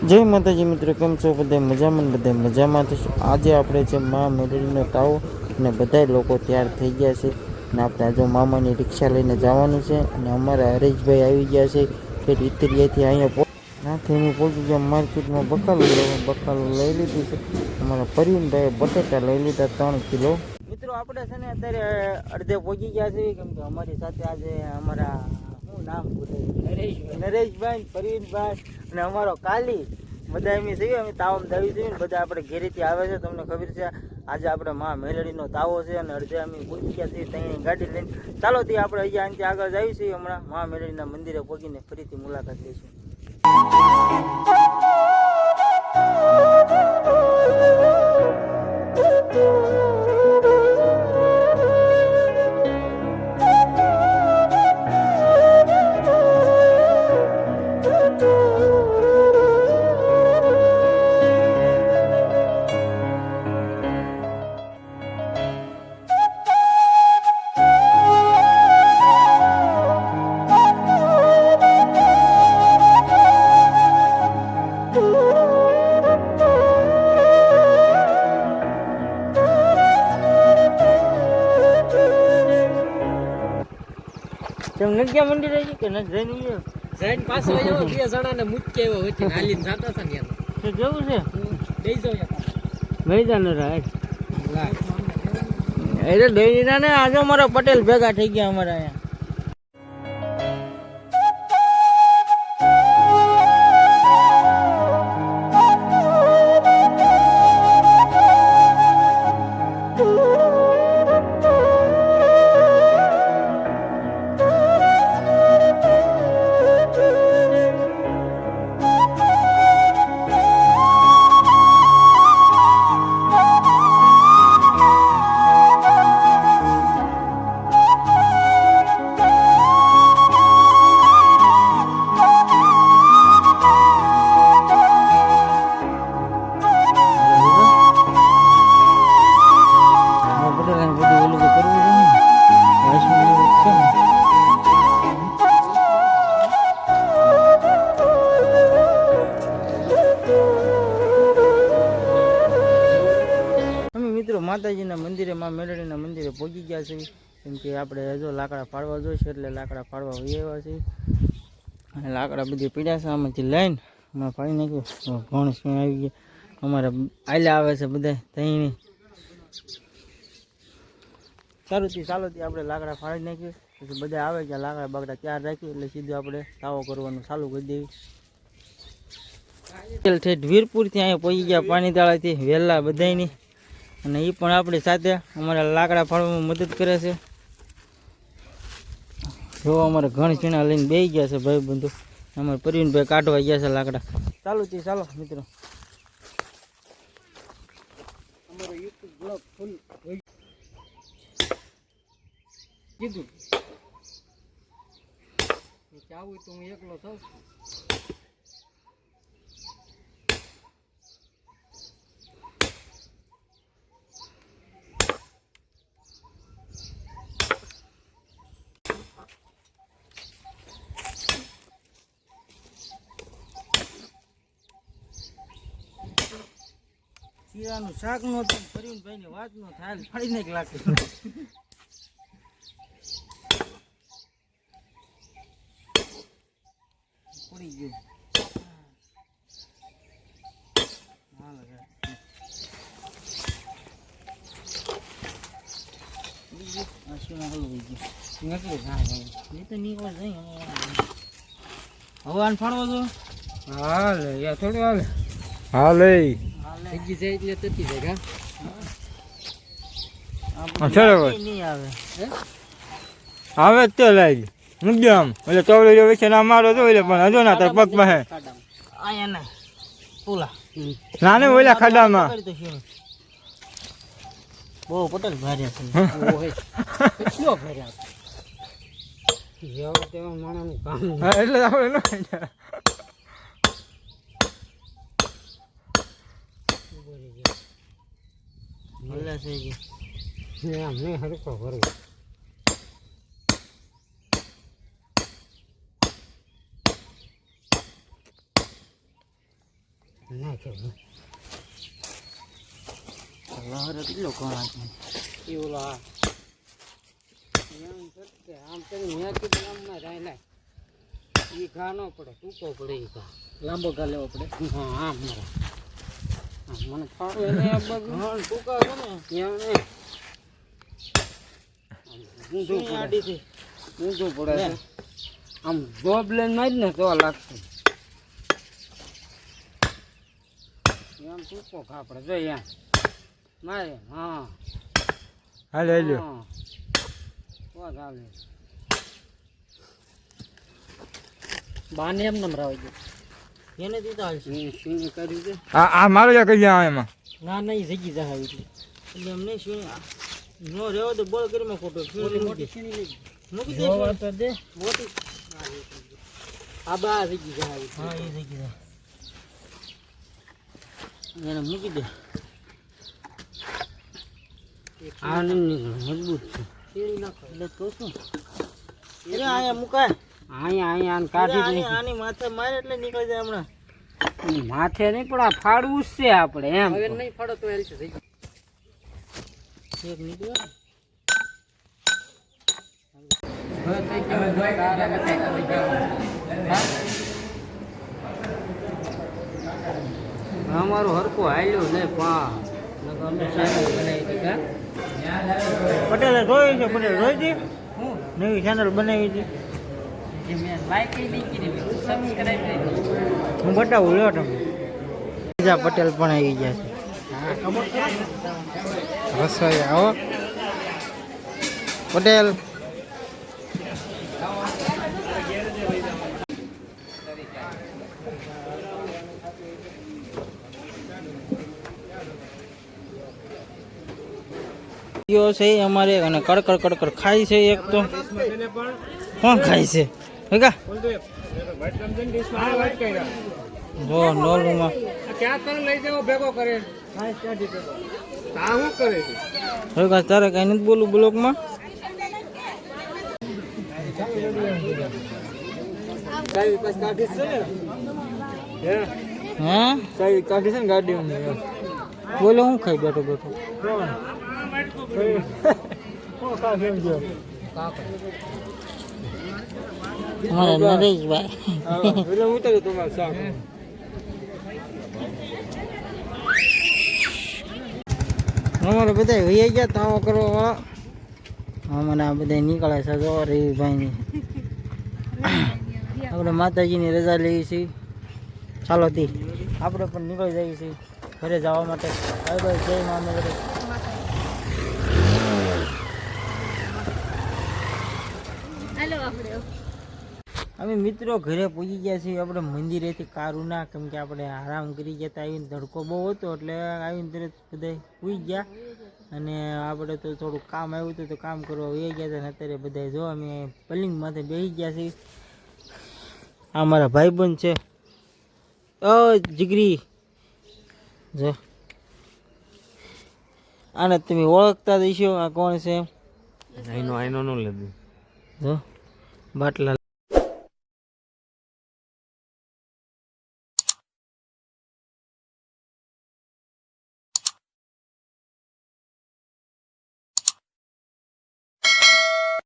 જય માતાજી મિત્રો, કેમ છો? બધા મજામાં બધા મજામાં. થશું આજે આપણે છે મા મેળવીનો તાવો અને બધા લોકો તૈયાર થઈ ગયા છે અને આપણે આજે મામાની રિક્ષા લઈને જવાનું છે અને અમારા હરેશભાઈ આવી ગયા છે કે ઇતરિયાથી અહીંયા નાથી અમે પહોંચી ગયા માર્કેટમાં બકાલું લેવા. બકાલું લઈ લીધું છે. અમારા પરવીનભાઈએ બટેટા લઈ લીધા ત્રણ કિલો. મિત્રો, આપણે છે ને અત્યારે અડધે પહોંચી ગયા છે કેમ કે અમારી સાથે આજે અમારા નામ ભૂલાઈ નરેશભાઈ પરવીનભાઈ અને અમારો કાલી. બધા એમ થઈ અમે તાવમ દાવી છે બધા આપણે ઘેરેથી આવે છે, તમને ખબર છે. આજે આપણે મા મેલડીનો તાવો છે અને અડધે અમે પહોંચી છીએ ત્યાં ગાડી લઈને. ચાલો તે આપણે અહીંયા અહીંથી આગળ જઈએ છીએ હમણાં. મા મેલડીના મંદિરે પહોંચીને ફરીથી મુલાકાત લઈશું. નગ્યા મંદિર આવી કે ન જઈને આવ્યો? જૈન પાછો આવ્યો બે જણાને મૂકી આવ્યો વચ્ચે હાલીને જાતા હતા ને એનો જવું છે? દઈ જાવ મેદાન રાજ એટલે ડેરીના ને આજે અમારા પટેલ ભેગા થઈ ગયા અમારા અહીંયા. પહોંચી ગયા છે કેમ કે આપણે હજુ લાકડા ફાળવા જોઈશે એટલે લાકડા ફાળવા આવ્યા છે અને લાકડા બધી પીડ્યા છે, આમાંથી લઈને હમણાં પાડી નાખ્યું. ઘણ સિંહ આવી ગયા. અમારા આયલા આવે છે બધા તઈ સારું થી ચાલો થી આપણે લાકડા ફાડી નાખીએ પછી બધા આવે ગયા, લાકડા બાકડા ચાર રાખીએ એટલે સીધું આપણે તાવો કરવાનું ચાલુ કરી દેવી. ઠેઠ વીરપુરથી અહીંયા પહોંચી ગયા પાણી તાળાથી વહેલા બધાયની. અને એ પણ આપણી સાથે અમારા લાકડા ફાડવામાં મદદ કરે છે. જો અમારે ઘણ ચીણા લઈને બે ગયા છે ભાઈ બંધુ અમારે પરવીનભાઈ કાઢવા ગયા છે લાકડા. ચાલુ છે, ચાલો મિત્રો. અમારો કીધું. ચાવું તો હું એકલો છું. શીરાનું શાક નો હતું પરવીનભાઈ વાત નો થાય ફાડી નાખ લાગે પડી ગયું. ફાડવો છો? હાલે યા થોડું હાલે. હાલે. જાય એટલે તતી જાય આવે જ તે એટલે ચોવડી વિશે ના મારો તો એટલે પણ હજુ ના તાર પગ પાસે. આયા ના પુલા નાને ઓલા ખાડામાં. બહુ પટેલ છે. કેટલો ભર્યા? એટલે આપણે ન ખાઈ જાય. ભલે છે જી. આમ નહીં હરકો ભરવો લહર કેટલો ઘણા છે એ એમ આમ કરી મેં કીધું આમ ના જાય ઈ ઘા ન પડે ટૂંકો પડે એ ઘા. લાંબો ઘા લેવો પડે. હા આમ મારા આમ મને ફાવે. ને આ છે ને. એમ ને ઊંધું પડે. ઊંધું પડે છે. આમ જોબ લઈને મારી ને તો લાગશે. એમ ટૂંકો ઘા પડે જો એમ મારે હા. હાલે બાને એમ નમરાવી રાવજો એને દીધા હાલશે. છે? આ આ મારો જા કરી આ એમાં. ના ના જગી જાય આવી એટલે એમને શું નો રહેવો તો બોલ કરીમાં ખોટો મોટી મોટી મૂકી દે જોવા તો દે મોટી. આ બા જગી જાય આવી હા એ એને મૂકી દે. આ નહીં મજબૂત છે. નાખો. એટલે તો શું? અરે અહીંયા મુકાય. અહીંયા અહીંયા આને કાઢી આની દે આની માથે મારે એટલે નીકળી જાય હમણાં. માથે નહીં પણ આ ફાડવું જ છે આપણે એમ. હવે નહીં ફાડો તો એલ છે એક નીકળ્યો? અમારું હરકું હાલ્યું ને પા નકર અમે channel બનાવી દીધા. પટેલે જોઈ છે પટેલ જોઈ છે નવી ચેનલ બનાવી છે જે મેં નહીં. હું બતાવું, લ્યો તમે. બીજા પટેલ પણ આવી ગયા છે. રસોઈ, આવો. પટેલ. છે અમારે અને કડકડ કડકડ ખાય છે એક તો. કોણ ખાય છે? ભેગા જો નોલુમાં ભેગા તારે કઈ નથી બોલું બ્લોકમાં? હા? સાહેબ કાઢી છે ને ગાડી બોલો, હું ખાઈ બેઠો બેઠો. મારે નરેશભાઈ એટલે ઉતાર્યું તમારે શાક. અમારે બધા વહી ગયા તાવો કરવા વાળા અમને આ બધા નીકળે છે જો રવિભાઈની. આપણે માતાજીની રજા લઈએ છીએ ચાલો તી. આપણે પણ નીકળી જઈએ છીએ ઘરે જવા માટે. બાય બાય જય મા મેળવી અમે મિત્રો ઘરે પહોંચી ગયા છીએ. આપણે મંદિરેથી કારુના કેમ કે આપણે આરામ કરી ગયા હતા આવીને ધડકો બહુ હતો એટલે આવીને તરત બધા સુઈ ગયા. અને આપણે તો થોડું કામ આવ્યું હતું તો કામ કરવા વહી ગયા હતા અને અત્યારે બધા જો અમે પલિંગ માથે બેસી ગયા છીએ. આ મારા ભાઈબંધ છે. ઓ જીગરી. જો. આને તમે ઓળખતા દઈશો આ કોણ છે? આઈનો આઈનો નો લીધું જો. બાટલા